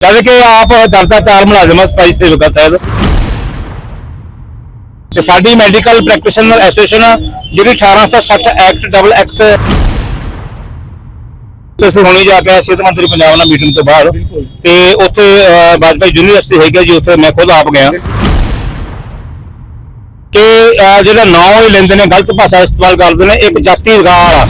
ਜਦ ਕਿ ਆਪ ਦਰਜਾ ਤਾਰ ਮੁਲਾਜ਼ਮ ਸਫ਼ਾਈ ਸੇਵਕਾ ਸਾਹਿਬ। ਤੇ ਸਾਡੀ ਮੈਡੀਕਲ ਪ੍ਰੈਕਟੀਸ਼ਨਰ ਐਸੋਸੀਏਸ਼ਨ ਆ, ਜਿਹੜੀ 1860 ਐਕਟ ਡਬਲ ਐਕਸ ਤੇ ਅਸੀਂ ਜਾ ਕੇ ਸਿਹਤ ਮੰਤਰੀ ਪੰਜਾਬ ਨਾਲ ਮੀਟਿੰਗ ਤੋਂ ਬਾਅਦ। ਤੇ ਉੱਥੇ ਅਹ, ਵਾਜਪਾਈ ਯੂਨੀਵਰਸਿਟੀ ਹੈਗਾ ਜੀ ਉੱਥੇ ਮੈਂ ਖੁਦ ਆਪ ਗਿਆ। ਕਿ ਜਿਹੜਾ ਨਾਂ ਹੀ ਲੈਂਦੇ ਨੇ ਗਲਤ ਭਾਸ਼ਾ ਇਸਤੇਮਾਲ ਕਰਦੇ ਨੇ ਇੱਕ ਜਾਤੀ ਵਿਗਾੜ ਆ।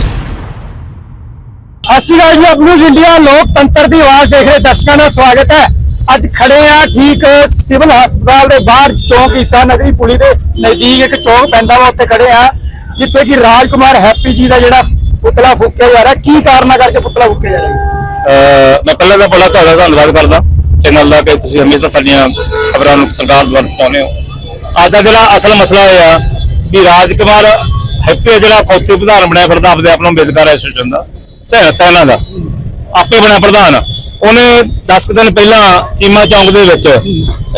ਸਤਿ ਸ਼੍ਰੀ ਅਕਾਲ ਜੀ ਅਬਨੂਜ ਇੰਡੀਆ ਲੋਕਤੰਤਰ ਦੀ ਆਵਾਜ਼ ਦੇਖ ਰਹੇ ਦਰਸ਼ਕਾਂ ਦਾ ਸਵਾਗਤ ਹੈ। ਅੱਜ ਖੜੇ ਆ ਠੀਕ ਸਿਵਲ ਹਸਪਤਾਲ ਦੇ ਬਾਹਰ ਚੌਂਕ ਈਸਾ ਨਗਰੀ ਪੁਲੀ ਦੇ ਨਜ਼ਦੀਕ ਇੱਕ ਚੌਂਕ ਪੈਂਦਾ ਵਾ, ਉੱਥੇ ਖੜੇ ਆ। ਜਿੱਥੇ ਕਿ ਰਾਜਕੁਮਾਰ ਹੈਪੀ ਜੀ ਦਾ ਜਿਹੜਾ ਪੁਤਲਾ ਫੂਕਿਆ ਜਾ ਰਿਹਾ। ਕੀ ਕਾਰਨਾ ਕਰਕੇ ਪੁਤਲਾ ਫੂਕਿਆ ਜਾ ਰਿਹਾ? ਮੈਂ ਪਹਿਲਾਂ ਤਾਂ ਬੜਾ ਤੁਹਾਡਾ ਧੰਨਵਾਦ ਕਰਦਾ ਚੈਨਲ ਦਾ ਕਿ ਤੁਸੀਂ ਹਮੇਸ਼ਾ ਸਾਡੀਆਂ ਖਬਰਾਂ ਨੂੰ ਸਰਕਾਰ ਦੁਆਰਾ ਪਹੁੰਚਾਉਂਦੇ ਹੋ। ਅੱਜ ਦਾ ਜਿਹੜਾ ਅਸਲ ਮਸਲਾ ਇਹ ਆ ਵੀ ਰਾਜਕੁਮਾਰ ਹੈਪੀ ਜਿਹੜਾ ਖੌਤੀ ਪ੍ਰਧਾਨ ਬਣਿਆ ਫਿਰਦਾ, ਆਪਦੇ ਆਪ ਨੂੰ ਅੰਬੇਦਕਰ ਐਸੋਸੀਏਸ਼ਨ ਦਾ। ਸੈਨਾ ਦਾ ਆਪੇ ਬਣਿਆ ਪ੍ਰਧਾਨ। ਉਹਨੇ 10 ਕੁ ਦਿਨ ਪਹਿਲਾਂ ਚੀਮਾ ਚੌਂਕ ਦੇ ਵਿੱਚ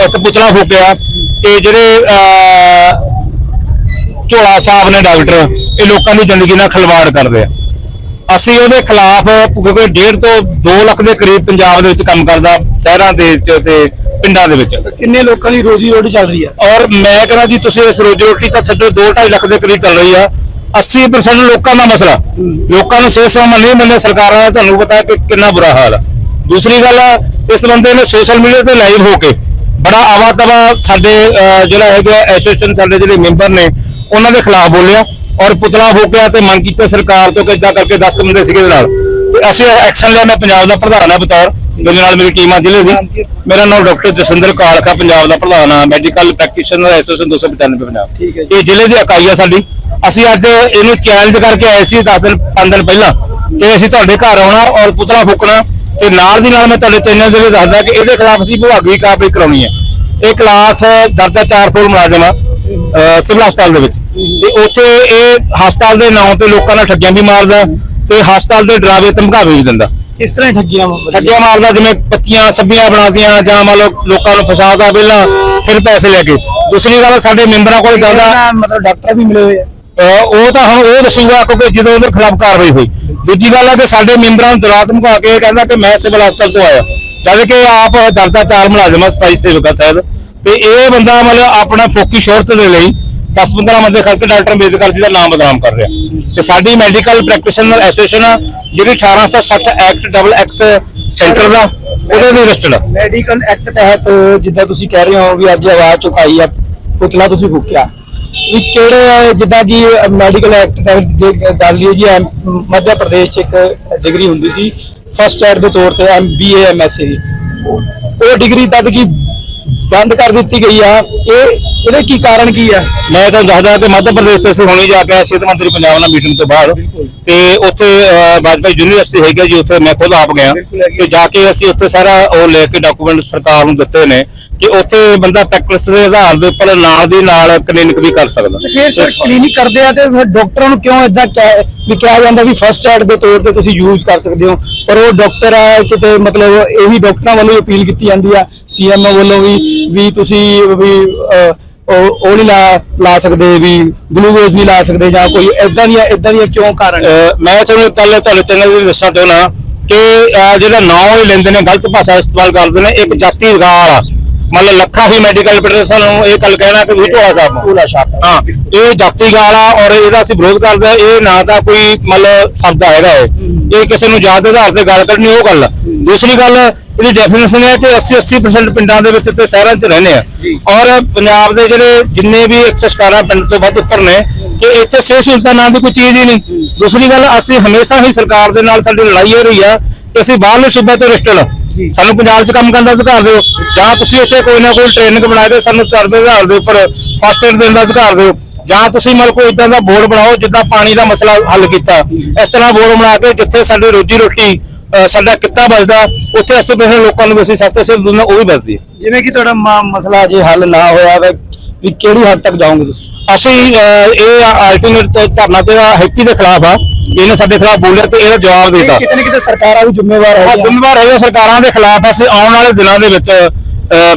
ਇੱਕ ਪੁਤਲਾ ਫੂਕਿਆ ਕਿ ਜਿਹੜੇ ਝੋਲਾ ਸਾਹਿਬ ਨੇ ਡਾਕਟਰ ਇਹ ਲੋਕਾਂ ਦੀ ਜ਼ਿੰਦਗੀ ਨਾਲ ਖਿਲਵਾੜ ਕਰਦੇ ਆ। ਅਸੀਂ ਉਹਦੇ ਖਿਲਾਫ ਕਿਉਂਕਿ 1.5 ਤੋਂ 2 ਲੱਖ ਦੇ ਕਰੀਬ ਪੰਜਾਬ ਦੇ ਵਿੱਚ ਕੰਮ ਕਰਦਾ ਸ਼ਹਿਰਾਂ ਦੇ ਵਿੱਚ ਤੇ ਪਿੰਡਾਂ ਦੇ ਵਿੱਚ। ਕਿੰਨੇ ਲੋਕਾਂ ਦੀ ਰੋਜੀ ਰੋਟੀ ਚੱਲ ਰਹੀ ਹੈ ਔਰ ਮੈਂ ਕਹਿੰਦਾ ਜੀ ਤੁਸੀਂ ਇਸ ਰੋਜੀ ਰੋਟੀ ਤਾਂ ਛੱਡੋ 2.5 ਲੱਖ ਦੇ ਕਰੀਬ ਚੱਲ ਰਹੀ ਆ। 80% ਲੋਕਾਂ ਦਾ ਮਸਲਾ। ਲੋਕਾਂ ਨੂੰ ਸਿਹਤ ਸੇਵਾਵਾਂ ਨਹੀਂ ਮਿਲਦੀਆਂ ਸਰਕਾਰਾਂ ਦਾ ਤੁਹਾਨੂੰ ਪਤਾ ਹੈ ਕਿ ਕਿੰਨਾ ਬੁਰਾ ਹਾਲ ਆ। ਦੂਸਰੀ ਗੱਲ ਆ, ਇਸ ਬੰਦੇ ਨੇ ਸੋਸ਼ਲ ਮੀਡੀਆ ਤੇ ਲਾਈਵ ਹੋ ਕੇ ਬੜਾ ਆਵਾ ਤਵਾ ਸਾਡੇ ਜਿਹੜਾ ਹੈਗਾ ਐਸੋਸੀਏਸ਼ਨ ਸਾਡੇ ਜਿਹੜੇ ਮੈਂਬਰ ਨੇ ਉਹਨਾਂ ਦੇ ਖਿਲਾਫ ਬੋਲਿਆ ਔਰ ਪੁਤਲਾ ਫੂਕਿਆ ਤੇ ਮੰਗ ਕੀਤੀ ਸਰਕਾਰ ਤੋਂ ਕਿ ਇਦਾਂ ਕਰਕੇ 10 ਬੰਦੇ ਸੀਗੇ ਨਾਲ। ਤੇ ਅਸੀਂ ਐਕਸ਼ਨ ਲਿਆ ਮੈਂ ਪੰਜਾਬ ਦਾ ਪ੍ਰਧਾਨ ਆ ਬਤੌਰ। ਮੇਰੇ ਨਾਲ ਮੇਰੀ ਟੀਮ ਆ ਜ਼ਿਲ੍ਹੇ ਦੀ। ਮੇਰਾ ਨਾਮ ਡਾਕਟਰ ਜਸਵਿੰਦਰ ਕਾਲਕਾ ਪੰਜਾਬ ਦਾ ਪ੍ਰਧਾਨ ਆ ਮੈਡੀਕਲ ਪ੍ਰੈਕਟੀਸ਼ਨਰ ਐਸੋਸੀਏਸ਼ਨ 295 ਪੰਜਾਬ। ਹੈ। ਇਹ ਜ਼ਿਲ੍ਹੇ ਦੀ ਇਕਾਈ ਆ ਸਾਡੀ। ਅਸੀਂ ਅੱਜ ਇਹਨੂੰ ਚੈਲੰਜ ਕਰਕੇ ਆਏ ਸੀ 10 ਦਿਨ 5 ਦਿਨ ਪਹਿਲਾਂ ਕਿ ਅਸੀਂ ਤੁਹਾਡੇ ਘਰ ਆਉਣਾ ਔਰ ਪੁਤਲਾ ਫੂਕਣਾ ਤੇ ਨਾਲ ਦੀ ਨਾਲ ਮੈਂ ਤੁਹਾਡੇ ਚੈਨਲ ਦੇ ਦੱਸਦਾ ਕਿ ਇਹਦੇ ਖਿਲਾਫ ਅਸੀਂ ਵਿਭਾਗੀ ਕਾਰਵਾਈ ਕਰਾਉਣੀ ਹੈ। ਇਹ ਕਲਾਸ ਦਰਜਾ 4 ਫੋਰ ਮੁਲਾਜ਼ਮ ਆ ਸਿਵਲ ਹਸਪਤਾਲ ਦੇ ਵਿੱਚ। ਤੇ ਉੱਥੇ ਇਹ ਹਸਪਤਾਲ ਦੇ ਨਾਂ ਤੇ ਲੋਕਾਂ ਨਾਲ ਠੱਗੀਆਂ ਵੀ ਮਾਰਦਾ ਤੇ ਹਸਪਤਾਲ ਦੇ ਡਰਾਵੇ ਧਮਕਾਵੇ ਵੀ ਦਿੰਦਾ। ਕਿਸ ਤਰ੍ਹਾਂ ਠੱਗੀਆਂ ਠੱਗੀਆਂ ਮਾਰਦਾ ਜਿਵੇਂ ਪੱਚੀਆਂ ਸੱਬੀਆਂ ਬਣਾਦੀਆਂ ਜਾਂ ਮੰਨ ਲਓ ਲੋਕਾਂ ਨੂੰ ਫਸਾਦਾ ਪਹਿਲਾਂ ਫਿਰ ਪੈਸੇ ਲੈ ਕੇ। ਦੂਸਰੀ ਗੱਲ ਸਾਡੇ ਮੈਂਬਰਾਂ ਕੋਲ ਜਾਂਦਾ ਮਤਲਬ ਡਾਕਟਰ ਵੀ ਮਿਲੇ ਹੋਏ ਆ। ਉਹ ਤਾਂ ਹੁਣ ਉਹ ਦੱਸੂਗਾ ਕਿਉਂਕਿ ਜਦੋਂ ਉਹਦੇ ਖਿਲਾਫ ਕਾਰਵਾਈ ਹੋਈ। ਦੂਜੀ ਗੱਲ ਹੈ ਕਿ ਸਾਡੇ ਮੈਂਬਰਾਂ ਨੂੰ ਦਰਾਤ ਮੁਕਾ ਕੇ ਕਹਿੰਦਾ ਕਿ ਮੈਂ ਸਿਵਲ ਹਸਪਤਾਲ ਤੋਂ ਆਇਆ। ਜਦ ਕਿ ਆਪ ਦਰਜਾ ਚਾਰ ਮੁਲਾਜ਼ਮ ਸਫ਼ਾਈ ਸੇਵਕਾ ਸਾਹਿਬ। ਤੇ ਇਹ ਬੰਦਾ ਮਤਲਬ ਆਪਣਾ ਫੋਕੀ ਸ਼ੋਹਰਤ ਦੇ ਲਈ 10-15 ਬੰਦੇ ਖੜ ਕੇ ਡਾਕਟਰ ਅੰਬੇਦਕਰ ਜੀ ਦਾ ਨਾਮ ਬਦਨਾਮ ਕਰ ਰਿਹਾ। ਤੇ ਸਾਡੀ ਮੈਡੀਕਲ ਪ੍ਰੈਕਟੀਸ਼ਨਰ ਐਸੋਸੀਏਸ਼ਨ ਜਿਹੜੀ 1860 ਐਕਟ ਡਬਲ ਐਕਸ ਸੈਂਟਰ ਦਾ, ਉਹਦੇ ਲਈ ਰਜਿਸਟਰਡ ਮੈਡੀਕਲ ਐਕਟ ਤਹਿਤ ਜਿੱਦਾਂ ਤੁਸੀਂ ਕਹਿ ਰਹੇ ਹੋ ਵੀ ਅੱਜ ਆਵਾਜ਼ ਚੁਕਾਈ ਆ, ਪੁਤਲਾ ਤੁਸੀਂ ਫੂਕਿਆ। ਵੀ ਕਿਹੜੇ ਜਿੱਦਾਂ ਕਿ ਮੈਡੀਕਲ ਐਕਟ ਤਹਿਤ ਗੱਲ ਲਈ ਜੀ ਮੱਧ ਪ੍ਰਦੇਸ਼ 'ਚ ਇੱਕ ਡਿਗਰੀ ਹੁੰਦੀ ਸੀ ਫਸਟ ਐਡ ਦੇ ਤੌਰ ਤੇ M B A M S A ਦੀ ਉਹ ਡਿਗਰੀ ਤਦ ਕੀ ਬੰਦ ਕਰ ਦਿੱਤੀ ਗਈ ਆ? ਇਹ ਇਹਦੇ ਕੀ ਕਾਰਨ ਕੀ ਆ? ਮੈਂ ਤੁਹਾਨੂੰ ਦੱਸਦਾ ਕਿ ਮੱਧ ਪ੍ਰਦੇਸ਼ ਤੋਂ ਅਸੀਂ ਹੁਣੀ ਜਾ ਕੇ ਸਿਹਤ ਮੰਤਰੀ ਪੰਜਾਬ ਨਾਲ ਮੀਟਿੰਗ ਤੋਂ ਬਾਅਦ। ਤੇ ਉੱਥੇ ਵਾਜਪਾਈ ਯੂਨੀਵਰਸਿਟੀ ਹੈਗਾ ਜੀ ਉੱਥੇ ਮੈਂ ਖੁਦ ਆਪ ਗਿਆ। ਤੇ ਜਾ ਕੇ ਅਸੀਂ ਉੱਥੇ ਸਾਰਾ ਉਹ ਲੈ ਕੇ ਡਾਕੂਮੈਂਟ ਸਰਕਾਰ ਨੂੰ ਦਿੱਤੇ ਨੇ। ਕਿ ਉੱਥੇ ਬੰਦਾ ਪ੍ਰੈਕਟਿਸ ਦੇ ਆਧਾਰ ਦੇ ਉੱਪਰ ਨਾਲ ਦੀ ਨਾਲ ਕਲੀਨਿਕ ਵੀ ਕਰ ਸਕਦਾ। ਫਿਰ ਸਰ ਕਲੀਨਿਕ ਕਰਦੇ ਆ ਤੇ ਫਿਰ ਡਾਕਟਰਾਂ ਨੂੰ ਕਿਉਂ ਇਦਾਂ ਵੀ ਕਿਹਾ ਜਾਂਦਾ ਵੀ ਫਸਟ ਐਡ ਦੇ ਤੌਰ ਤੇ ਤੁਸੀਂ ਯੂਜ਼ ਕਰ ਸਕਦੇ ਹੋ। ਪਰ ਉਹ ਡਾਕਟਰ ਆ ਕਿਤੇ ਮਤਲਬ ਇਹੀ ਡਾਕਟਰਾਂ ਵੱਲੋਂ ਅਪੀਲ ਕੀਤੀ ਜਾਂਦੀ ਆ ਸੀਐਮਓ ਵੱਲੋਂ ਵੀ ਵੀ ਤੁਸੀਂ ਵੀ ਉਹ ਨਹੀਂ ਲਾ ਲਾ ਸਕਦੇ ਵੀ ਗਲੂਕੋਜ਼ ਨਹੀਂ ਲਾ ਸਕਦੇ ਜਾਂ ਕੋਈ ਇਦਾਂ ਦੀਆਂ ਇਦਾਂ ਦੀਆਂ ਕਿਉਂ ਕਾਰਨ? ਮੈਂ ਤੁਹਾਨੂੰ ਕੱਲ ਤੁਹਾਡੇ ਚੈਨਲ ਦੇ ਦੱਸਣਾ ਚਾਹੁੰਦਾ ਕਿ ਜਿਹੜਾ ਨਾਂ ਹੀ ਲੈਂਦੇ ਨੇ ਗਲਤ ਭਾਸ਼ਾ ਇਸਤੇਮਾਲ ਕਰਦੇ ਨੇ ਇੱਕ ਜਾਤੀ ਵਿਗਾੜ ਆ। ਮਤਲਬ ਲੱਖਾਂ ਹੀ ਮੈਡੀਕਲ ਪ੍ਰੋਫੈਸਰ ਨੂੰ ਇਹ ਗੱਲ ਕਹਿਣਾ ਕਿ ਢੋਲਾ ਸਾਹਿਬ ਪੂਰਾ ਸ਼ਾਪ ਹਾਂ ਇਹ ਜਾਤੀ ਗਾਲ ਆ ਔਰ ਇਹਦਾ ਅਸੀਂ ਵਿਰੋਧ ਕਰਦੇ ਆ ਇਹ ਨਾ ਤਾਂ ਕੋਈ ਮਤਲਬ ਸ਼ਬਦ ਹੈਗਾ ਇਹ ਇਹ ਕਿਸੇ ਨੂੰ ਜਾਤ ਦੇ ਆਧਾਰ ਤੇ ਗੱਲ ਕਰਨੀ ਉਹ ਗੱਲ। ਦੂਸਰੀ ਗੱਲ ਇਹਦੀ ਡੈਫੀਨੇਸ਼ਨ ਹੈ ਕਿ 80 80% ਪਿੰਡਾਂ ਦੇ ਵਿੱਚ ਤੇ ਸ਼ਹਿਰਾਂ 'ਚ ਰਹਿੰਦੇ ਆ। ਔਰ ਪੰਜਾਬ ਦੇ ਜਿਹੜੇ ਜਿੰਨੇ ਵੀ 117 ਪਿੰਡ ਤੋਂ ਵੱਧ ਉੱਪਰ ਨੇ ਕਿ ਇੱਥੇ ਸਿਹਤ ਸਹੂਲਤਾਂ ਨਾਂ ਦੀ ਕੋਈ ਚੀਜ਼ ਹੀ ਨਹੀਂ ਦੂਸਰੀ ਗੱਲ ਅਸੀਂ ਹਮੇਸ਼ਾ ਹੀ ਸਰਕਾਰ ਦੇ ਨਾਲ ਸਾਡੀ ਲੜਾਈ ਹੋ ਰਹੀ ਆ ਕਿ ਅਸੀਂ ਬਾਹਰਲੇ ਸੂਬੇ ਤੋਂ ਰਿਸ਼ਟਲ ਜੀ। ਸਾਨੂੰ ਪੰਜਾਬ 'ਚ ਕੰਮ ਕਰਨ ਦਾ ਅਧਿਕਾਰ ਦਿਓ। ਜਾਂ ਤੁਸੀਂ ਇੱਥੇ ਕੋਈ ਨਾ ਕੋਈ ਟ੍ਰੇਨਿੰਗ ਬਣਾ ਕੇ ਸਾਨੂੰ ਦੇ ਆਧਾਰ ਦੇ ਉੱਪਰ ਫਸਟ ਏਡ ਦੇਣ ਦਾ ਅਧਿਕਾਰ ਦਿਓ। ਜਾਂ ਤੁਸੀਂ ਮਤਲਬ ਕੋਈ ਇਦਾਂ ਦਾ ਬੋਰਡ ਬਣਾਓ ਜਿੱਦਾਂ ਪਾਣੀ ਦਾ ਮਸਲਾ ਹੱਲ ਕੀਤਾ। ਇਸ ਤਰ੍ਹਾਂ ਬੋਰਡ ਬਣਾ ਕੇ ਜਿੱਥੇ ਸਾਡੇ ਰੋਜੀ ਰੋਟੀ ਸਾਡਾ ਕਿੱਤਾ ਬਚਦਾ ਉੱਥੇ ਅਸੀਂ ਕਿਸੇ ਲੋਕਾਂ ਨੂੰ ਅਸੀਂ ਸਸਤੇ ਸਿਰ ਦਿੰਦੇ ਉਹ ਵੀ ਬਚਦੀ ਹੈ। ਜਿਵੇਂ ਕਿ ਤੁਹਾਡਾ ਮਸਲਾ ਜੇ ਹੱਲ ਨਾ ਹੋਇਆ ਵਾ ਵੀ ਕਿਹੜੀ ਹੱਦ ਤੱਕ ਜਾਓਗੇ ਤੁਸੀਂ? ਅਸੀਂ ਇਹ ਅਲਟੀਮੇਟ ਧਰਨਾ ਤੇ ਹੈਪੀ ਦੇ ਖਿਲਾਫ ਆ। ਇਹਨੇ ਸਾਡੇ ਖਿਲਾਫ ਬੋਲਿਆ ਤੇ ਇਹਦਾ ਜਵਾਬ ਦਿੱਤਾ। ਕਿਤੇ ਨਾ ਕਿਤੇ ਸਰਕਾਰਾਂ ਵੀ ਜ਼ਿੰਮੇਵਾਰ ਹੈ ਜ਼ਿੰਮੇਵਾਰ ਹੈਗਾ ਸਰਕਾਰਾਂ ਦੇ ਖਿਲਾਫ ਅਸੀਂ ਆਉਣ ਵਾਲੇ ਦਿਨਾਂ ਦੇ ਵਿੱਚ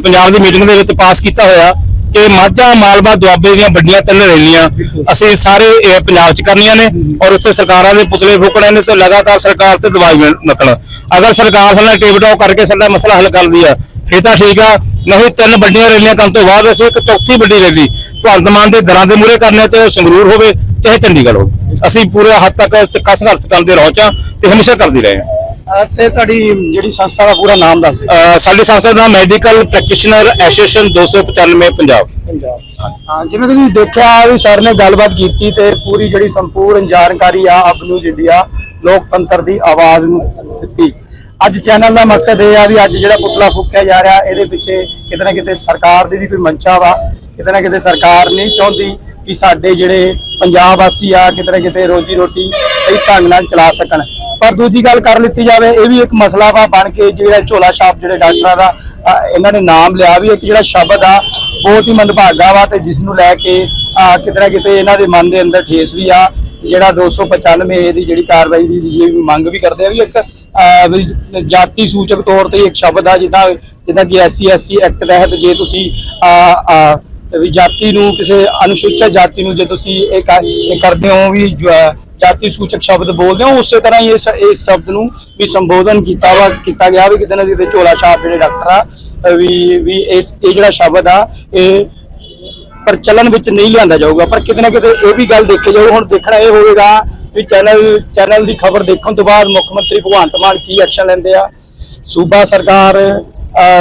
ਪੰਜਾਬ ਦੀ ਮੀਟਿੰਗ ਦੇ ਵਿੱਚ ਪਾਸ ਕੀਤਾ ਹੋਇਆ। ਕਿ ਮਾਝਾ ਮਾਲਵਾ ਦੁਆਬੇ ਦੀਆਂ ਵੱਡੀਆਂ ਤਿੰਨ ਰੈਲੀਆਂ ਅਸੀਂ ਸਾਰੇ ਇਹ ਪੰਜਾਬ 'ਚ ਕਰਨੀਆਂ ਨੇ ਔਰ ਉੱਥੇ ਸਰਕਾਰਾਂ ਦੇ ਪੁਤਲੇ ਫੂਕਣੇ ਨੇ ਤੇ ਲਗਾਤਾਰ ਸਰਕਾਰ ਤੇ ਦਬਾਈ ਨਕਲ ਅਗਰ ਸਰਕਾਰ ਸਾਡੇ ਨਾਲ ਟੇਪ ਟਾਪ ਕਰਕੇ ਸਾਡਾ ਮਸਲਾ ਹੱਲ ਕਰਦੀ ਆ ਫੇਰ ਤਾਂ ਠੀਕ ਆ। ਨਹੀਂ ਤਿੰਨ ਵੱਡੀਆਂ ਰੈਲੀਆਂ ਕਰਨ ਤੋਂ ਬਾਅਦ ਅਸੀਂ ਇੱਕ ਚੌਥੀ ਵੱਡੀ ਰੈਲੀ ਭਗਵੰਤ ਮਾਨ ਦੇ ਦਰਾਂ ਦੇ ਮੂਹਰੇ ਕਰਨੇ ਤੇ ਸੰਗਰੂਰ ਹੋਵੇ ਚਾਹੇ ਚੰਡੀਗੜ੍ਹ ਹੋਵੇ। ਅਸੀਂ ਪੂਰੇ ਹੱਦ ਤੱਕ ਤਿੱਖਾ ਸੰਘਰਸ਼ ਕਰਦੇ ਰਹੋ ਚਾਂ ਤੇ ਹਮੇਸ਼ਾ ਕਰਦੇ ਰਹੇ ਹਾਂ। ਤੇ ਤੁਹਾਡੀ ਜਿਹੜੀ ਸੰਸਥਾ ਦਾ ਪੂਰਾ ਨਾਮ ਦੱਸ ਦਿਓ। ਸਾਡੀ ਸੰਸਥਾ ਦਾ medical practitioner association 295 Punjab. Punjab. ਜਿਵੇਂ ਤੁਸੀਂ ਦੇਖਿਆ ਵੀ ਸਰ ਨੇ ਗੱਲਬਾਤ ਕੀਤੀ ਤੇ ਪੂਰੀ ਜਿਹੜੀ ਸੰਪੂਰਨ ਜਾਣਕਾਰੀ ਆ ਅਬ ਨਿਊਜ਼ ਇੰਡੀਆ ਲੋਕਤੰਤਰ ਦੀ ਆਵਾਜ਼ ਨੂੰ ਦਿੱਤੀ। ਅੱਜ ਚੈਨਲ ਦਾ ਮਕਸਦ ਇਹ ਆ ਵੀ ਅੱਜ ਜਿਹੜਾ ਪੁਤਲਾ ਫੂਕਿਆ ਜਾ ਰਿਹਾ, ਇਹਦੇ ਪਿੱਛੇ ਕਿਤੇ ਨਾ ਕਿਤੇ ਸਰਕਾਰ ਦੀ ਵੀ ਕੋਈ ਮੰਸ਼ਾ ਵਾ। ਕਿਤੇ ਨਾ ਕਿਤੇ ਸਰਕਾਰ ਨਹੀਂ ਚਾਹੁੰਦੀ ਕਿ ਸਾਡੇ ਜਿਹੜੇ ਪੰਜਾਬ ਵਾਸੀ ਆ, ਕਿਤੇ ਨਾ ਕਿਤੇ ਰੋਜੀ ਰੋਟੀ ਸਹੀ ਢੰਗ ਨਾਲ ਚਲਾ ਸਕਣ। ਪਰ ਦੂਜੀ ਗੱਲ ਕਰ ਲਿੱਤੀ ਜਾਵੇ, ਇਹ ਵੀ ਇੱਕ ਮਸਲਾ ਵਾ ਬਣ ਕੇ ਜਿਹੜਾ ਝੋਲਾ ਛਾਪ ਜਿਹੜੇ ਡਾਕਟਰਾਂ ਦਾ ਇਹਨਾਂ ਨੇ ਨਾਮ ਲਿਆ ਵੀ ਇੱਕ ਜਿਹੜਾ ਸ਼ਬਦ ਆ, ਬਹੁਤ ਹੀ ਮੰਦਭਾਗਾ ਵਾ ਤੇ ਜਿਸ ਨੂੰ ਲੈ ਕੇ ਕਿਤੇ ਨਾ ਕਿਤੇ ਇਹਨਾਂ ਦੇ ਮਨ ਦੇ ਅੰਦਰ ਠੇਸ ਵੀ ਆ। ਜਿਹੜਾ 295 ਦੀ ਜਿਹੜੀ ਕਾਰਵਾਈ ਦੀ ਜੀ ਮੰਗ ਵੀ ਕਰਦੇ ਆ ਵੀ ਇੱਕ ਜਾਤੀ ਸੂਚਕ ਤੌਰ ਤੇ ਇੱਕ ਸ਼ਬਦ ਆ ਜਿੱਦਾਂ ਜਿੱਦਾਂ ਕਿ ਐਸਸੀ ਐਸਸੀ ਐਕਟ ਤਹਿਤ ਜੇ ਤੁਸੀਂ ਵੀ ਜਾਤੀ ਨੂੰ ਕਿਸੇ ਅਨੁਸੂਚਿਤ ਜਾਤੀ ਨੂੰ ਜੇ ਤੁਸੀਂ ਇਹ ਕਰਦੇ ਹੋ ਵੀ ਜਾਤੀ ਸੂਚਕ ਸ਼ਬਦ ਬੋਲਦੇ ਹੋ, ਉਸੇ ਤਰ੍ਹਾਂ ਹੀ ਇਸ ਇਸ ਸ਼ਬਦ ਨੂੰ ਵੀ ਸੰਬੋਧਨ ਕੀਤਾ ਵਾ, ਕੀਤਾ ਗਿਆ ਵੀ ਕਿਤੇ ਨਾ ਕਿਤੇ ਝੋਲਾ ਛਾਪ ਜਿਹੜੇ ਡਾਕਟਰ ਆ, ਵੀ ਵੀ ਇਸ, ਇਹ ਜਿਹੜਾ ਸ਼ਬਦ ਆ, ਇਹ ਪ੍ਰਚਲਨ ਵਿੱਚ ਨਹੀਂ ਲਿਆਂਦਾ ਜਾਊਗਾ। ਪਰ ਕਿਤੇ ਨਾ ਕਿਤੇ ਇਹ ਵੀ ਗੱਲ ਦੇਖੀ ਜਾਊ, ਹੁਣ ਦੇਖਣਾ ਇਹ ਹੋਵੇਗਾ ਵੀ ਚੈਨਲ ਚੈਨਲ ਦੀ ਖਬਰ ਦੇਖਣ ਤੋਂ ਬਾਅਦ ਮੁੱਖ ਮੰਤਰੀ ਭਗਵੰਤ ਮਾਨ ਕੀ ਐਕਸ਼ਨ ਲੈਂਦੇ ਆ। ਸੂਬਾ ਸਰਕਾਰ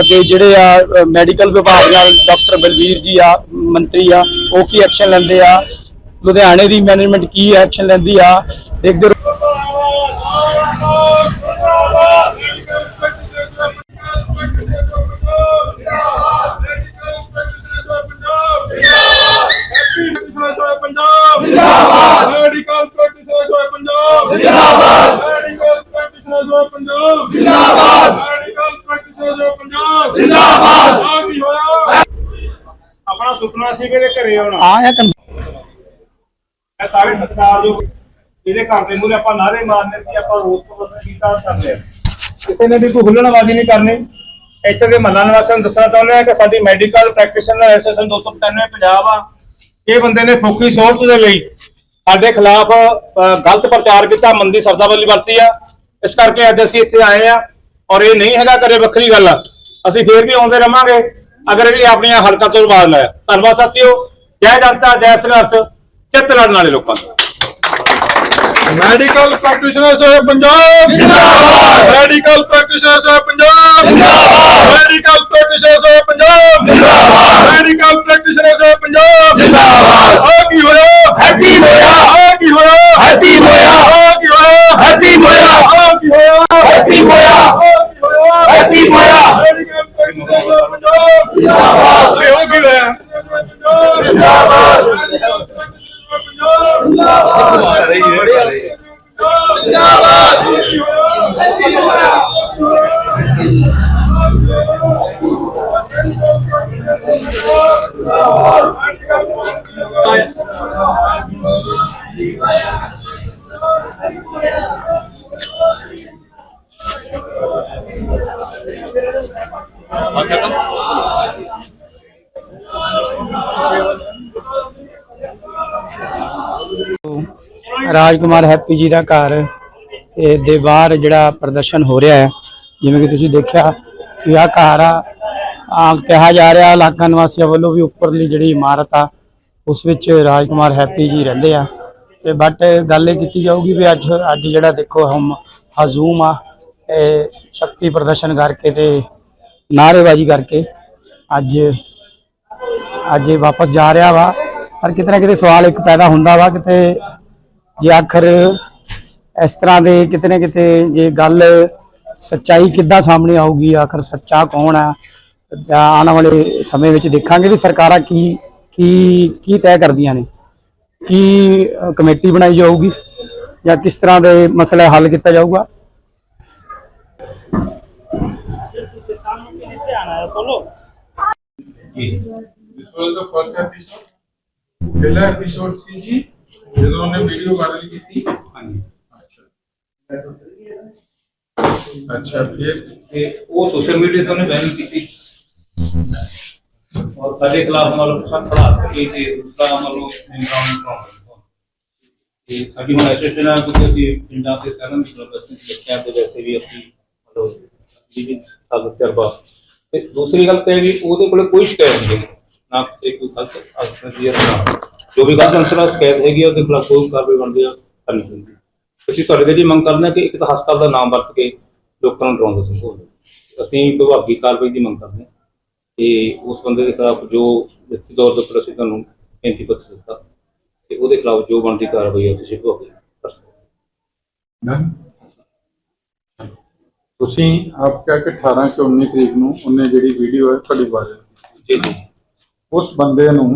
ਦੇ ਜਿਹੜੇ ਆ ਮੈਡੀਕਲ ਵਿਭਾਗ ਨਾਲ ਡਾਕਟਰ ਬਲਵੀਰ ਜੀ ਆ, ਮੰਤਰੀ ਆ, ਉਹ ਕੀ ਐਕਸ਼ਨ ਲੈਂਦੇ ਆ? ਲੁਧਿਆਣੇ ਦੀ ਮੈਨੇਜਮੈਂਟ ਕੀ ਐਕਸ਼ਨ ਲੈਂਦੀ ਆ? ਦੇਖਦੇ ਸੀ ਕਿ ਇਹਦੇ ਘਰੇ ਆਉਣਾ ਆ ਜਾਂ ਕਨ- ਇਹ ਸਾਰੇ ਸਰਕਾਰ ਜੋ ਇਹਦੇ ਘਰ ਦੇ ਮੂਹਰੇ ਆਪਾਂ ਨਾਰੇ ਮਾਰਨੇ ਸੀ ਆਪਾਂ ਰੋਸ ਪ੍ਰਦਰਸ਼ਨ ਕੀਤਾ ਕਰਦੇ ਆ ਕਿਸੇ ਨੇ ਵੀ ਕੋਈ ਹੁੱਲੜਬਾਜ਼ੀ ਨਹੀਂ ਕਰਨੀ। ਇੱਥੇ ਦੇ ਮਹੱਲਾ ਨਿਵਾਸੀਆਂ ਨੂੰ ਦੱਸਣਾ ਚਾਹੁੰਦੇ ਆ ਕਿ ਸਾਡੀ ਮੈਡੀਕਲ ਪ੍ਰੈਕਟੀਸ਼ਨਰ ਐਸੋਸੀਏਸ਼ਨ 295 ਪੰਜਾਬ ਆ। ਇਹ ਬੰਦੇ ਨੇ ਫੋਕੀ ਸਹੂਲਤ ਦੇ ਲਈ ਸਾਡੇ ਖਿਲਾਫ ਗਲਤ ਪ੍ਰਚਾਰ ਕੀਤਾ ਮੰਦੀ ਸ਼ਬਦਾਵਲੀ ਵਰਤੀ ਆ। ਇਸ ਕਰਕੇ ਅੱਜ ਅਸੀਂ ਇੱਥੇ ਆਏ ਆ ਔਰ ਇਹ ਨਹੀਂ ਹੈਗਾ ਕਰੇ ਵੱਖਰੀ ਗੱਲ। ਆ ਅਸੀਂ ਫੇਰ ਵੀ ਆਉਂਦੇ ਰਵਾਂਗੇ। ਅਗਰ ਇਹਦੀ ਆਪਣੀਆਂ ਹਲਕਾ ਤੋਂ ਬਾਅਦ ਲਾਇਆ ਧੰਨਵਾਦ ਸਾਥੀਓ। ਜੈ ਜਨਤਾ ਜੈ ਸੰਘਰਸ਼ ਚਿੱਤ ਲੜਨ ਵਾਲੇ ਲੋਕਾਂ ਦਾ ਮੈਡੀਕਲ ਪ੍ਰੈਕਟੀਸ਼ਨਰਸ ਹੋਏ ਪੰਜਾਬ ਜਿੰਦਾਬਾਦ। ਮੈਡੀਕਲ ਪ੍ਰੈਕਟੀਸ਼ਨਰਸ ਹੋਏ ਪੰਜਾਬ ਜਿੰਦਾਬਾਦ। ਮੈਡੀਕਲ ਪ੍ਰੈਕਟੀਸ਼ਨਰਸ ਹੋਏ ਪੰਜਾਬ ਜਿੰਦਾਬਾਦ। ਮੈਡੀਕਲ ਪ੍ਰੈਕਟੀਸ਼ਨਰਸ ਹੋਏ ਪੰਜਾਬ ਜਿੰਦਾਬਾਦ। ਆ ਕੀ ਹੋਇਆ? ਹੈਪੀ ਹੋਇਆ। ਆ ਕੀ ਹੋਇਆ? ਹੈਪੀ ਹੋਇਆ। ਆ ਕੀ ਹੋਇਆ? ਹੈਪੀ ਹੋਇਆ। ਆ ਕੀ ਹੋਇਆ? ਹੈਪੀ ਹੋਇਆ। ਹੈਪੀ ਹੋਇਆ। ਮੈਡੀਕਲ ਪ੍ਰੈਕਟੀਸ਼ਨਰਸ ਹੋਏ ਪੰਜਾਬ ਜਿੰਦਾਬਾਦ। ਇਹ ਹੋ ਕੀ ਹੋਇਆ? ਜਿੰਦਾਬਾਦ। ਪੰਜਾਬ ਰਾਜਕੁਮਾਰ ਹੈਪੀ ਜੀ ਦਾ ਘਰ ਦੇ ਬਾਹਰ ਜਿਹੜਾ ਪ੍ਰਦਰਸ਼ਨ ਹੋ ਰਿਹਾ ਹੈ। ਜਿਵੇਂ ਕਿ ਤੁਸੀਂ ਦੇਖਿਆ ਕਿ ਆਹ ਘਰ ਆ, ਆਮ ਕਿਹਾ ਜਾ ਰਿਹਾ, ਇਲਾਕਾ ਨਿਵਾਸੀਆਂ ਵੱਲੋਂ ਵੀ ਉੱਪਰਲੀ ਜਿਹੜੀ ਇਮਾਰਤ ਆ, ਉਸ ਵਿੱਚ ਰਾਜਕੁਮਾਰ ਹੈਪੀ ਜੀ ਰਹਿੰਦੇ ਆ। ਤੇ ਬਟ ਗੱਲ ਇਹ ਕੀਤੀ ਜਾਊਗੀ ਵੀ ਅੱਜ ਅੱਜ ਜਿਹੜਾ ਦੇਖੋ ਹਮ, ਹਜ਼ੂਮ ਆ ਸ਼ਕਤੀ ਪ੍ਰਦਰਸ਼ਨ ਕਰਕੇ ਤੇ ਨਾਅਰੇਬਾਜ਼ੀ ਕਰਕੇ ਅੱਜ ਅੱਜ ਇਹ ਵਾਪਸ ਜਾ ਰਿਹਾ ਵਾ। ਪਰ ਕਿਤੇ ਨਾ ਕਿਤੇ ਸਵਾਲ ਇੱਕ ਪੈਦਾ ਹੁੰਦਾ ਵਾ, ਕਿਤੇ ਜੇ ਆਖਰ ਇਸ ਤਰ੍ਹਾਂ ਦੇ ਕਿਤੇ ਨਾ ਕਿਤੇ ਜੇ ਗੱਲ ਸੱਚਾਈ ਕਿੱਦਾਂ ਸਾਹਮਣੇ ਆਊਗੀ, ਆਖਰ ਸੱਚਾ ਕੌਣ ਆ ਆਉਣ ਵਾਲੇ ਸਮੇਂ ਵਿੱਚ ਦੇਖਾਂਗੇ ਵੀ ਸਰਕਾਰਾਂ ਕੀ ਕੀ ਕੀ ਤੈਅ ਕਰਦੀਆਂ ਨੇ। ਕੀ ਕਮੇਟੀ ਬਣਾਈ ਜਾਊਗੀ ਜਾਂ ਕਿਸ ਤਰ੍ਹਾਂ ਦੇ ਮਸਲੇ ਹੱਲ ਕੀਤਾ ਜਾਊਗਾ? This was the first episode. ਪਹਿਲਾ ਐਪੀਸੋਡ ਸੀ ਜਦੋਂ ਉਹਨੇ ਵੀਡੀਓ ਵਾਇਰਲ ਕੀਤੀ? ਹਾਂਜੀ। ਅੱਛਾ ਅੱਛਾ ਫਿਰ? ਤੇ ਉਹ ਸੋਸ਼ਲ ਮੀਡੀਆ ਤੇ ਉਹਨੇ ਬੈਨ ਕੀਤੀ। ਔਰ ਸਾਡੇ ਖਿਲਾਫ ਮਤਲਬ ਸਖਤ ਕੇ ਤੇ ਉਸਦਾ ਮਤਲਬ ਨਿਗਰਾਨ ਕਰਾਉਣਾ ਤੇ। ਸਾਡੀ ਹੁਣ ਐਸੋਸੀਏਸ਼ਨ ਆ ਕਿਉਂਕਿ ਅਸੀਂ ਪਿੰਡਾਂ ਤੇ ਸਹਿਰਾਂ ਦੀ ਪ੍ਰਬੰਧਨ ਦੇਖਿਆ ਤੇ ਵੈਸੇ ਵੀ ਅਸੀਂ ਮਤਲਬ ਜੀ ਸਾਜ਼ਤ ਤਜਰਬਾ ਤੇ ਦੂਸਰੀ ਗੱਲ ਤੇ ਵੀ ਉਹਦੇ ਕੋਲੇ ਕੋਈ ਸ਼ਿਕਾਇਤ ਨਹੀਂ ਹੈ। ਨਾ ਕਿਸੇ ਕੋਈ ਗਲਤ ਅਸਰ ਦੀ ਹੈ ਨਾ। ਜੋ ਵੀ ਗਲਤ ਅੰਸਰ ਸ਼ਿਕਾਇਤ ਹੈਗੀ ਆ, ਉਹਦੇ ਖਿਲਾਫ ਕੋਈ ਕਾਰਵਾਈ ਬਣਦੀ ਆ ਕਰਨੀ ਚਾਹੀਦੀ ਹੈ। ਅਸੀਂ ਤੁਹਾਡੇ ਦੇ ਜੀ ਮੰਗ ਕਰਦੇ ਹਾਂ ਕਿ ਇੱਕ ਤਾਂ ਹਸਪਤਾਲ ਦਾ ਨਾਮ ਵਰਤ ਕੇ ਲੋਕਾਂ ਨੂੰ ਡਰਾਉਂਦੇ ਸੰਭੋਗ ਅਸੀਂ ਵਿਭਾਗੀ ਕਾਰਵਾਈ ਦੀ ਮੰਗ ਕਰਦੇ ਹਾਂ ਤੇ ਉਸ ਬੰਦੇ ਦੇ ਖਿਲਾਫ ਜੋ ਵਿਅਕਤੀ ਤੌਰ ਦੇ ਉੱਪਰ ਅਸੀਂ ਤੁਹਾਨੂੰ 35 ਪੱਤਰ ਦਿੱਤਾ ਤੇ ਉਹਦੇ ਖਿਲਾਫ ਜੋ ਬਣਦੀ ਕਾਰਵਾਈ ਹੈ ਤੁਸੀਂ ਵਿਭਾਗੀ ਕਰ ਸਕਦੇ ਹੋ। ਤੁਸੀਂ ਆਪ ਕਿਹਾ ਕਿ 18 ਕਿ 19 ਤਰੀਕ ਨੂੰ ਉਹਨੇ ਜਿਹੜੀ ਵੀਡੀਓ ਹੈ ਤੁਹਾਡੀ ਵਾਇਰਲ ਜੀ ਉਸ ਬੰਦੇ ਨੂੰ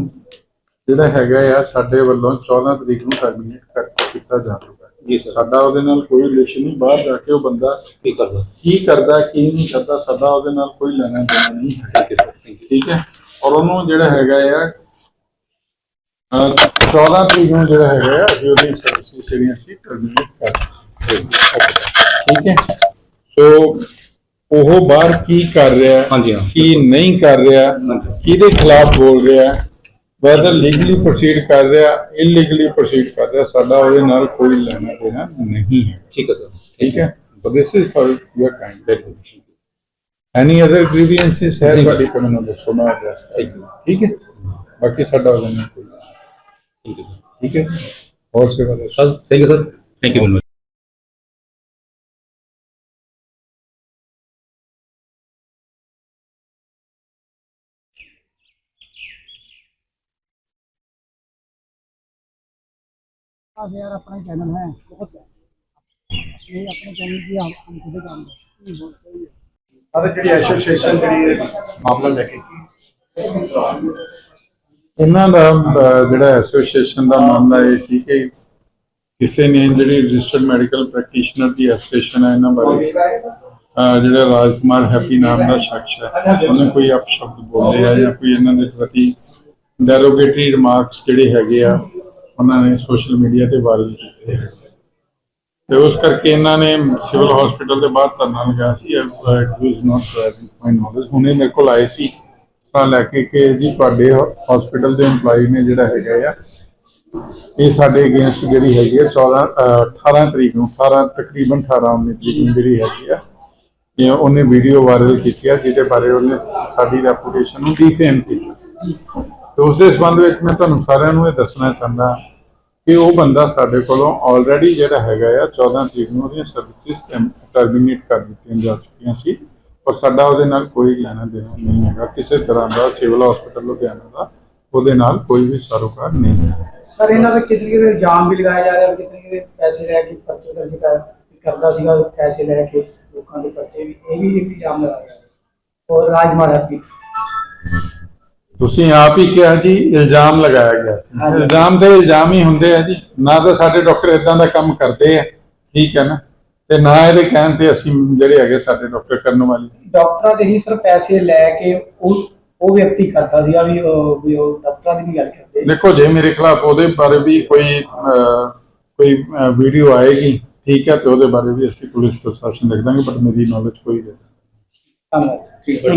ਜਿਹੜਾ ਹੈਗਾ ਆ ਸਾਡੇ ਵੱਲੋਂ 14 ਤਰੀਕ ਨੂੰ ਟਰਮੀਨੇਟ ਕਰ ਕੀਤਾ ਜਾ ਚੁੱਕਾ ਹੈ। ਜੀ ਸਰ। ਸਾਡਾ ਉਹਦੇ ਨਾਲ ਕੋਈ ਰਿਲੇਸ਼ਨ ਨਹੀਂ ਬਾਹਰ ਜਾ ਕੇ ਉਹ ਬੰਦਾ ਕੀ ਕਰਦਾ? ਕੀ ਕਰਦਾ ਕੀ ਨਹੀਂ ਕਰਦਾ ਸਾਡਾ ਉਹਦੇ ਨਾਲ ਕੋਈ ਲੈਣਾ ਦੇਣਾ ਨਹੀਂ ਹੈ ਠੀਕ ਹੈ। ਔਰ ਉਹਨੂੰ ਜਿਹੜਾ ਹੈਗਾ ਆ ਅਹ, 14 ਤਰੀਕ ਨੂੰ ਜਿਹੜਾ ਹੈਗਾ ਆ ਅਸੀਂ ਉਹਦੀ ਸਰਵਿਸ ਜਿਹੜੀਆਂ ਸੀ ਟਰਮੀਨੇਟ ਕਰ। ਠੀਕ ਹੈ ਸੋ ਉਹ ਬਾਹਰ ਕੀ ਕਰ ਰਿਹਾ ਹੈ, ਹਾਂਜੀ। ਕੀ ਨਹੀਂ ਕਰ ਰਿਹਾ। ਕਿਹਦੇ ਖਿਲਾਫ ਬੋਲ ਰਿਹਾ ਵੈਦਰ ਲੀਗਲੀ ਪ੍ਰੋਸੀਡ ਕਰ ਰਿਹਾ ਇਲੀਗਲੀ ਪ੍ਰੋਸੀਡ ਕਰ ਰਿਹਾ ਸਾਡਾ ਉਹਦੇ ਨਾਲ ਕੋਈ ਲੈਣਾ ਦੇਣਾ ਨਹੀਂ ਹੈ। ਠੀਕ ਹੈ ਸਰ। ਠੀਕ ਹੈ? This is for your kind very good any other grievances ਹੈ ਤੁਹਾਡੀ ਤਾਂ ਮੈਨੂੰ ਦੱਸੋ ਮੈਂ ਕਰਾਂਗਾ। ਠੀਕ ਹੈ। ਬਾਕੀ ਸਾਡਾ ਉਹਦੇ ਨਾਲ ਕੋਈ ਥੈਂਕ ਯੂ ਠੀਕ ਹੈ? ਹੋਰ ਸੇਵਾ sir thank you sir thank you very much आज यार अपना चैनल है बहुत ये अपने चैनल की हम हम खुद काम करते हैं ਅਰੇ ਜਿਹੜੀ ਐਸੋਸੀਏਸ਼ਨ ਜਿਹੜੀ ਇਹ ਮਾਮਲਾ ਲੈ ਕੇ ਇਹਨਾਂ ਦਾ ਅਹ, ਜਿਹੜਾ ਐਸੋਸੀਏਸ਼ਨ ਦਾ ਮਾਮਲਾ ਇਹ ਸੀ ਕਿ ਕਿਸੇ ਨੇ ਜਿਹੜੀ ਰਜਿਸਟਰਡ ਮੈਡੀਕਲ ਪ੍ਰੈਕਟੀਸ਼ਨਰ ਦੀ ਐਸੋਸੀਏਸ਼ਨ ਹੈ ਇਹਨਾਂ ਬਾਰੇ ਅਹ, ਜਿਹੜਾ ਰਾਜਕੁਮਾਰ ਹੈਪੀ ਨਾਮ ਦਾ ਸ਼ਖਸ ਹੈ ਉਹਨੇ ਕੋਈ ਅਪਸ਼ਬਦ ਬੋਲੇ ਆ ਜਾਂ ਕੋਈ ਇਹਨਾਂ ਦੇ ਪ੍ਰਤੀ ਡੈਰੋਗੇਟਰੀ ਰਿਮਾਰਕਸ ਜਿਹੜੇ ਹੈਗੇ ਆ ਉਹਨਾਂ ਨੇ ਸੋਸ਼ਲ ਮੀਡੀਆ ਤੇ ਵਾਇਰਲ ਕੀਤੇ ਹੈ ਤੇ ਉਸ ਕਰਕੇ ਇਹਨਾਂ ਨੇ ਸਿਵਲ ਹਸਪੀਟਲ ਦੇ ਬਾਹਰ ਧਰਨਾ ਲਗਾਇਆ ਸੀ it was not my knowledge ਹੁਣੇ ਮੇਰੇ ਕੋਲ ਆਏ ਸੀ ਸਾਂ ਲੈ ਕੇ ਕਿ ਜੀ ਤੁਹਾਡੇ ਹਸਪੀਟਲ ਦੇ EMPLOYE ਨੇ ਜਿਹੜਾ ਹੈਗਾ ਆ, ਇਹ ਸਾਡੇ ਅਗੇਂਸਟ ਜਿਹੜੀ ਹੈਗੀ ਆ 14 ਅਹ 18 ਤਰੀਕ ਨੂੰ 18 ਤਕਰੀਬਨ 18 19 ਤਰੀਕ ਨੂੰ ਜਿਹੜੀ ਹੈਗੀ ਆ, ਇਹ ਉਹਨੇ ਵੀਡੀਓ ਵਾਇਰਲ ਕੀਤੀ ਆ, ਜਿਹਦੇ ਬਾਰੇ ਉਹਨੇ ਸਾਡੀ ਰੈਪੂਟੇਸ਼ਨ ਨੂੰ ਡਿਫੇਮ ਕੀਤਾ। ਤੇ ਉਸ ਦੇ ਸੰਬੰਧ ਵਿੱਚ ਮੈਂ ਤੁਹਾਨੂੰ ਸਾਰਿਆਂ ਨੂੰ ਇਹ ਦੱਸਣਾ ਚਾਹੁੰਦਾ ਕਿ ਉਹ ਬੰਦਾ ਸਾਡੇ ਕੋਲੋਂ ਆਲਰੇਡੀ ਜਿਹੜਾ ਹੈਗਾ ਆ 14 ਤਰੀਕ ਨੂੰ ਉਹਦੀਆਂ ਸਰਵਿਸਿਜ਼ ਟਰਮੀਨੇਟ ਕਰ ਦਿੱਤੀਆਂ ਜਾ ਚੁੱਕੀਆਂ ਸੀ ਪਰ ਸਾਡਾ ਉਹਦੇ ਨਾਲ ਕੋਈ ਲੈਣਾ ਦੇਣਾ ਨਹੀਂ ਹੈਗਾ। ਕਿਸੇ ਤਰ੍ਹਾਂ ਦਾ ਸਿਵਲ ਹਸਪੀਟਲ ਲੁਧਿਆਣਾ ਦਾ ਉਹਦੇ ਨਾਲ ਕੋਈ ਵੀ ਸਰੋਕਾਰ ਨਹੀਂ ਹੈ। ਸਰ, ਇਹਨਾਂ ਦੇ ਕਿਤੇ ਕਿਤੇ ਇਲਜ਼ਾਮ ਵੀ ਲਗਾਇਆ ਜਾ ਰਿਹਾ ਕਿਤੇ ਕਿਤੇ ਪੈਸੇ ਲੈ ਕੇ ਪਰਚੇ ਦਰਜ ਕਰਦਾ ਸੀਗਾ, ਪੈਸੇ ਲੈ ਕੇ ਲੋਕਾਂ ਦੇ ਪਰਚੇ ਵੀ, ਇਹ ਵੀ ਇਲਜ਼ਾਮ ਲਗਾਇਆ ਜਾ ਰਿਹਾ। ਔਰ ਰਾਜਮਾਰ ਤੁਸੀਂ ਆਪ ਹੀ ਕਿਹਾ ਜੀ ਇਲਜ਼ਾਮ ਲਗਾਇਆ ਗਿਆ ਸੀ। ਇਲਜ਼ਾਮ ਤੇ ਇਲਜ਼ਾਮ ਹੀ ਹੁੰਦੇ ਆ ਜੀ। ਨਾ ਤਾਂ ਸਾਡੇ ਡਾਕਟਰ ਇਦਾਂ ਦਾ ਕੰਮ ਕਰਦੇ ਆ ਠੀਕ ਹੈ ਨਾ? ਤੇ ਨਾ ਇਹਦੇ ਕਹਿਣ ਤੇ ਅਸੀਂ ਜਿਹੜੇ ਹੈਗੇ ਸਾਡੇ ਡਾਕਟਰ ਕਰਨ ਵਾਲੇ। ਡਾਕਟਰਾਂ ਦੇ ਹੀ ਸਰ ਪੈਸੇ ਲੈ ਕੇ ਉਹ ਉਹ ਵਿਅਕਤੀ ਕਰਦਾ ਸੀਗਾ ਵੀ ਉਹ ਵੀ ਉਹ ਡਾਕਟਰਾਂ ਦੀ ਵੀ ਗੱਲ ਕਰਦੇ। ਦੇਖੋ ਜੇ ਮੇਰੇ ਖਿਲਾਫ ਉਹਦੇ ਬਾਰੇ ਵੀ ਕੋਈ ਕੋਈ ਵੀਡੀਓ ਆਏਗੀ ਠੀਕ ਹੈ ਤੇ ਉਹਦੇ ਬਾਰੇ ਵੀ ਅਸੀਂ ਪੁਲਿਸ ਪ੍ਰਸ਼ਾਸਨ ਲਿਖ ਦਾਂਗੇ ਬਟ ਮੇਰੀ ਨੌਲੇਜ ਕੋਈ ਨਹੀਂ। ਧੰਨਵਾਦ।